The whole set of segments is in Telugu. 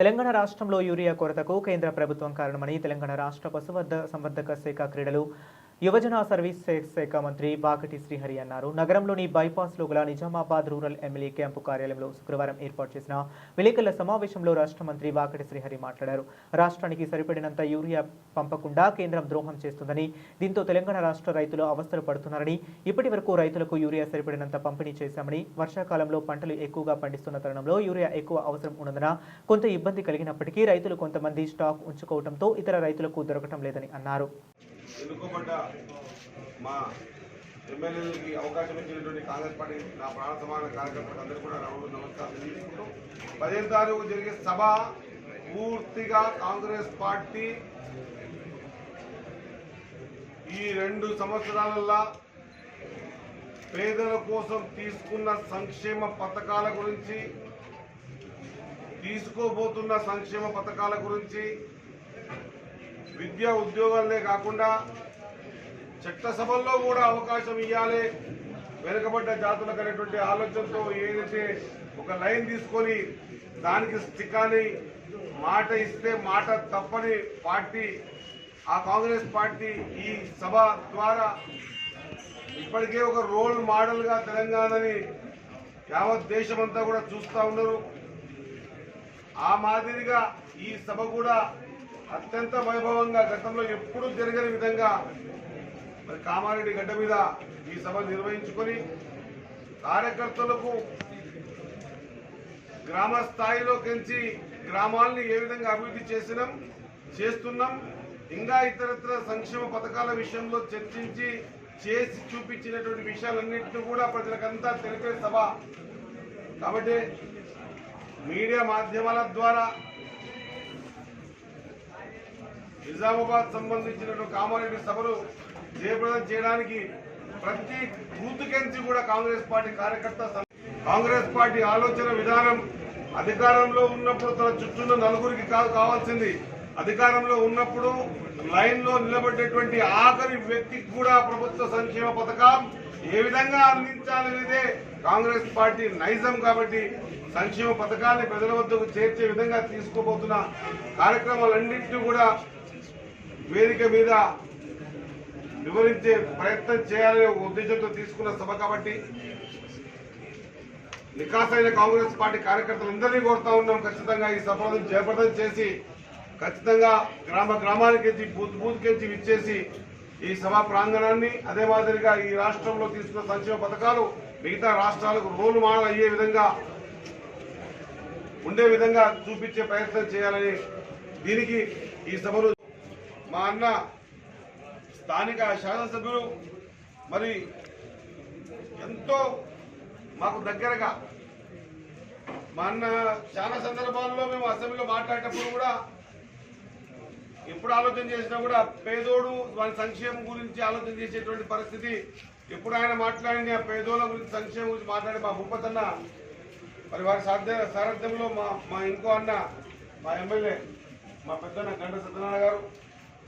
తెలంగాణ రాష్ట్రంలో యూరియా కొరతకు కేంద్ర ప్రభుత్వం కారణమని తెలంగాణ రాష్ట్ర పశువర్ధ సంవర్ధక శాఖ క్రీడలు యువజన సర్వీస్ శాఖ మంత్రి వాకటి శ్రీహరి అన్నారు. నగరంలోని బైపాస్ గల నిజామాబాద్ రూరల్ ఎమ్మెల్యే క్యాంపు కార్యాలయంలో శుక్రవారం ఏర్పాటు చేసిన విలేకరుల సమావేశంలో రాష్ట్ర మంత్రి వాకటి శ్రీహరి మాట్లాడారు. రాష్ట్రానికి సరిపడినంత యూరియా పంపకుండా కేంద్రం ద్రోహం చేస్తుందని దీంతో తెలంగాణ రాష్ట్ర రైతులు అవస్థలు పడుతున్నారని ఇప్పటి వరకు రైతులకు యూరియా సరిపడినంత పంపిణీ చేశామని వర్షాకాలంలో పంటలు ఎక్కువగా పండిస్తున్న తరుణంలో యూరియా ఎక్కువ అవసరం ఉన్నందున కొంత ఇబ్బంది కలిగినప్పటికీ రైతులు కొంతమంది స్టాక్ ఉంచుకోవడంతో ఇతర రైతులకు దొరకటం లేదని అన్నారు. ఎన్నుకోబడ్డ మా ఎమ్మెల్యేలకి అవకాశం ఇచ్చినటువంటి కాంగ్రెస్ పార్టీ నా ప్రాణ సమాన కార్యకర్తలకు అందరూ కూడా రావుడు నమస్కారం తెలియజేసుకుంటూ పదిహేను తారీఖు జరిగే సభ పూర్తిగా కాంగ్రెస్ పార్టీ ఈ రెండు సంవత్సరాలల్లా పేదల కోసం తీసుకున్న సంక్షేమ పథకాల గురించి తీసుకోబోతున్న సంక్షేమ పథకాల గురించి విద్యా ఉద్యోగాలనే కాకుండా చట్టసభల్లో కూడా అవకాశం ఇవ్వాలి వెనుకబడ్డ జాతులకు అనేటువంటి ఆలోచనతో ఏదైతే ఒక లైన్ తీసుకొని దానికి స్టిక్ అని మాట ఇస్తే మాట తప్పని పార్టీ ఆ కాంగ్రెస్ పార్టీ ఈ సభ ద్వారా ఇప్పటికే ఒక రోల్ మోడల్గా తెలంగాణని యావత్ దేశమంతా కూడా చూస్తూ ఉన్నారు. ఆ మాదిరిగా ఈ సభ కూడా అత్యంత వైభవంగా గతంలో ఎప్పుడూ జరగని విధంగా మరి కామారెడ్డి గడ్డ మీద ఈ సభ నిర్వహించుకొని కార్యకర్తలకు గ్రామ స్థాయిలో పెంచి గ్రామాల్ని ఏ విధంగా అభివృద్ధి చేసినాం చేస్తున్నాం ఇంకా ఇతరత్ర సంక్షేమ పథకాల విషయంలో చర్చించి చేసి చూపించినటువంటి విషయాలన్నింటినీ కూడా ప్రజలకంతా తెలిపే సభ. కాబట్టి మీడియా మాధ్యమాల ద్వారా నిజామాబాద్ సంబంధించిన కామారెడ్డి సభలు జయప్రదం చేయడానికి ప్రతి బూత్కెంచి కూడా కాంగ్రెస్ పార్టీ కార్యకర్త కాంగ్రెస్ పార్టీ ఆలోచన విధానం అధికారంలో ఉన్నప్పుడు తన చుట్టూ నలుగురికి కాదు కావాల్సింది. అధికారంలో ఉన్నప్పుడు లైన్లో నిలబడేటువంటి ఆఖరి వ్యక్తికి కూడా ప్రభుత్వ సంక్షేమ పథకం ఏ విధంగా అందించాలనేదే కాంగ్రెస్ పార్టీ నైజం కాబట్టి సంక్షేమ పథకాన్ని ప్రజల వద్దకు చేర్చే విధంగా తీసుకోబోతున్న కార్యక్రమాలన్నింటినీ కూడా వేదిక మీద వివరించే ప్రయత్నం చేయాలనే ఉద్దేశంతో తీసుకున్న సభ కాబట్టి నికాసైన కాంగ్రెస్ పార్టీ కార్యకర్తలందరినీ కోరుతా ఉన్నాం. ఖచ్చితంగా ఈ సభను జయప్రదం చేసి ఖచ్చితంగా గ్రామ గ్రామానికి బూత్ బూత్కెచ్చి విచ్చేసి ఈ సభా ప్రాంగణాన్ని అదే మాదిరిగా ఈ రాష్ట్రంలో తీసుకున్న సంక్షేమ పథకాలు మిగతా రాష్ట్రాలకు రోలు మోడల్ అయ్యే విధంగా ఉండే విధంగా చూపించే ప్రయత్నం చేయాలని దీనికి ఈ సభను మా అన్న స్థానిక శాసనసభ్యులు మరి ఎంతో మాకు దగ్గరగా మా అన్న చాలా సందర్భాల్లో మేము అసెంబ్లీలో మాట్లాడేటప్పుడు కూడా ఎప్పుడు ఆలోచన చేసినా కూడా పేదోడు వారి సంక్షేమం గురించి ఆలోచన చేసేటువంటి పరిస్థితి ఎప్పుడు ఆయన మాట్లాడిన ఆ పేదోళ్ళ గురించి సంక్షేమం గురించి మాట్లాడే మా భూపతన్న మరి వారి సాధ్య సారథ్యంలో మా మా ఇంకో అన్న మా ఎమ్మెల్యే మా పెద్దన్న గంట సత్యనారాయణ గారు.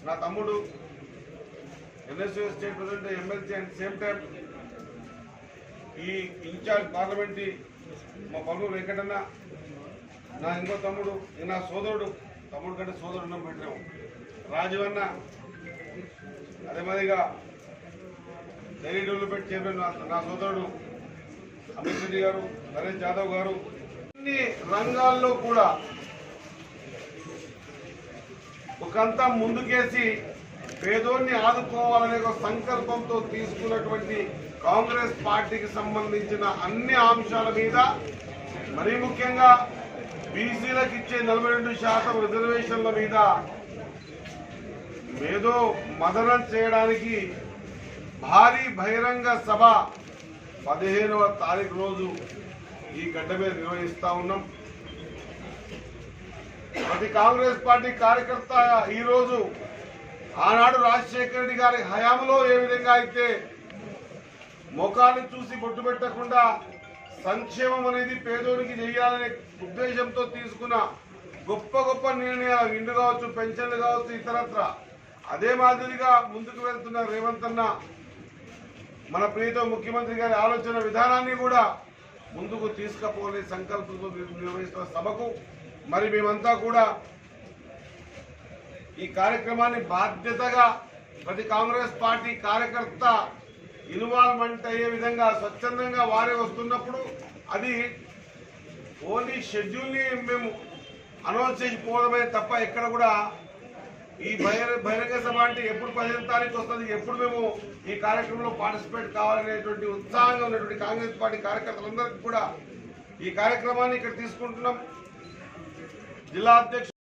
నా తమ్ముడు NSU state president MLC and same time ఈ ఇన్ఛార్జ్ పార్లమెంటరీ మా పలువురు వెంకటన్న నా ఇంకో తమ్ముడు నా సోదరుడు తమ్ముడు కంటే సోదరుడు ఉన్నాం రాజీవన్న అదే మాదిరిగా డైరీ డెవలప్మెంట్ చైర్మన్ నా- నా సోదరుడు అమిత్ రెడ్డి గారు నరేష్ యాదవ్ గారు. అన్ని రంగాల్లో కూడా ఒకంతా ముందుకేసి పేదోన్ని ఆదుకోవాలనే ఒక సంకల్పంతో తీసుకున్నటువంటి కాంగ్రెస్ పార్టీకి సంబంధించిన అన్ని అంశాల మీద మరీ ముఖ్యంగా బీసీలకు ఇచ్చే నలభై రెండు శాతం రిజర్వేషన్ల మీద మేధో మదనం చేయడానికి భారీ బహిరంగ సభ పదిహేనవ తారీఖు రోజు ఈ గడ్డ మీద నిర్వహిస్తూ ఉన్నాం. ప్రతి కాంగ్రెస్ పార్టీ కార్యకర్త ఈరోజు ఆనాడు రాజశేఖర రెడ్డి గారి హయాంలో ఏ విధంగా అయితే ముఖాన్ని చూసి బొట్టు పెట్టకుండా సంక్షేమం అనేది పేదోనికి చేయాలనే ఉద్దేశంతో తీసుకున్న గొప్ప గొప్ప నిర్ణయాలు ఇండు కావచ్చు పెన్షన్లు కావచ్చు ఇతరత్ర. అదే మాదిరిగా ముందుకు వెళ్తున్న రేవంత్ అన్న మన ప్రియతో ముఖ్యమంత్రి గారి ఆలోచన విధానాన్ని కూడా ముందుకు తీసుకుపోలే సంకల్పంతో నిర్వహిస్తున్న సభకు మరి మేమంతా కూడా ఈ కార్యక్రమాన్ని బాధ్యతగా ప్రతి కాంగ్రెస్ పార్టీ కార్యకర్త ఇన్వాల్వ్మెంట్ అయ్యే విధంగా స్వచ్ఛందంగా వారే వస్తున్నప్పుడు అది ఓన్లీ షెడ్యూల్ని మేము అనౌన్స్ చేసిపోవడమే తప్ప ఎక్కడ కూడా ఈ బహిర బహిరంగ సభ అంటే ఎప్పుడు పదిహేను తారీఖు వస్తుంది ఎప్పుడు మేము ఈ కార్యక్రమంలో పార్టిసిపేట్ కావాలనేటువంటి ఉత్సాహంగా ఉన్నటువంటి కాంగ్రెస్ పార్టీ కార్యకర్తలందరికీ కూడా ఈ కార్యక్రమాన్ని ఇక్కడ తీసుకుంటున్నాం. जिला अध्यक्ष